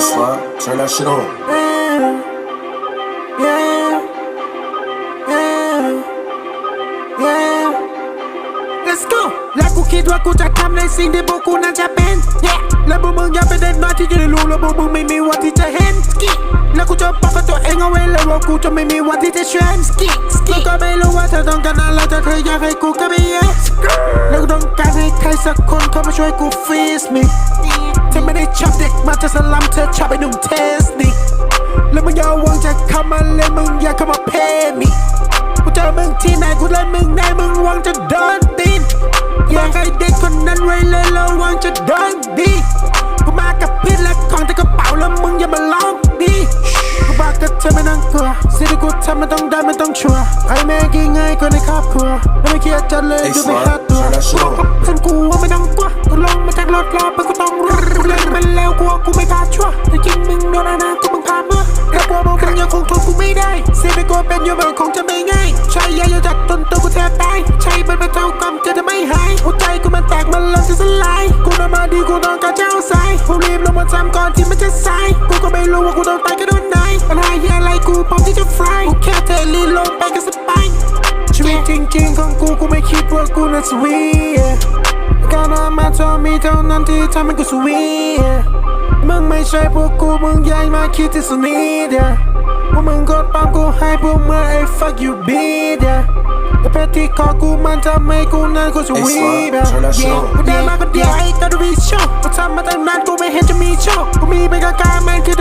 that shit on. Yeah, yeah, yeah, yeah. Let's go และกูคิดว่ากูจะทำในสิ่งที่พวกกูน่าจะเป็น yeah. และพวกมึงอย่าไปเด็นมาที่จะได้รู้แล้วพวกมึงไม่มีวันที่จะเห็น Ski. และกูจะบอกกับตัวเองเอาไว้เลยว่ากูจะไม่มีวันที่จะเชน Ski. Ski. แล้วก็ไม่รู้ว่าเธอต้องการอะไรแต่เธออยากให้กูก็ไม่ yes แล้วกูต้องการให้ใครสักคนเข้ามาช่วยกู feast me เมาจะสลัมเธอชอบไอ้หนุ่มเทสนิคแล้วมึงอย่าหวังจะเข้ามาเล่นมึงอย่าเข้ามาเพมิกูเจอมึงที่ไหนกูเล่นมึงไหนมึงหวังจะโดนตีนอยากให้เด็กคนนั้นไว้เลยแล้วหวังจะโดนดีกูมากับพิษและของแต่กระเป๋าแล้วมึงอย่ามาลองดีกูบอกกับเธอไม่ต้องกลัวสิ่งที่กูทำมันต้องได้มันต้องชัวร์ไอ้แม่กี่ไงคนในครอบครัวแล้วไม่เครียดจัดเลยดูไม่ค่าตัว Turn that shit on เพื่อนกูว่าไม่ต้องกลัวกูลง จำก่อนที่มันจะสายกูก็ไม่รู้ว่ากูโดนตายก็โดนไหนปัญหาเหี้ยอะไรกูพร้อมที่จะฟลายกูแค่เทลีลงไปกับสปายชีวิตจริงๆของกูกูไม่คิดว่ากูน่าสวีการนมาจอมีเท่านั้นที่ทำให้กูสวี มึงไม่ใช่พวกกูมึงย้ายมาคิดที่สนิทเดียพวกมึงกดปั๊มกูให้พวกมึงไอ้ fuck you beat เดียแต่เพชรที่คอกูมันทำให้กูนั้นกูสวีทเดีย Turn that shit on กูได้มาคนเดียวไอ้ก็ดูวิชกูทำมาตั้งนานกูไม่เห็นจะมีโชคกูมีไปกับการแมนคือ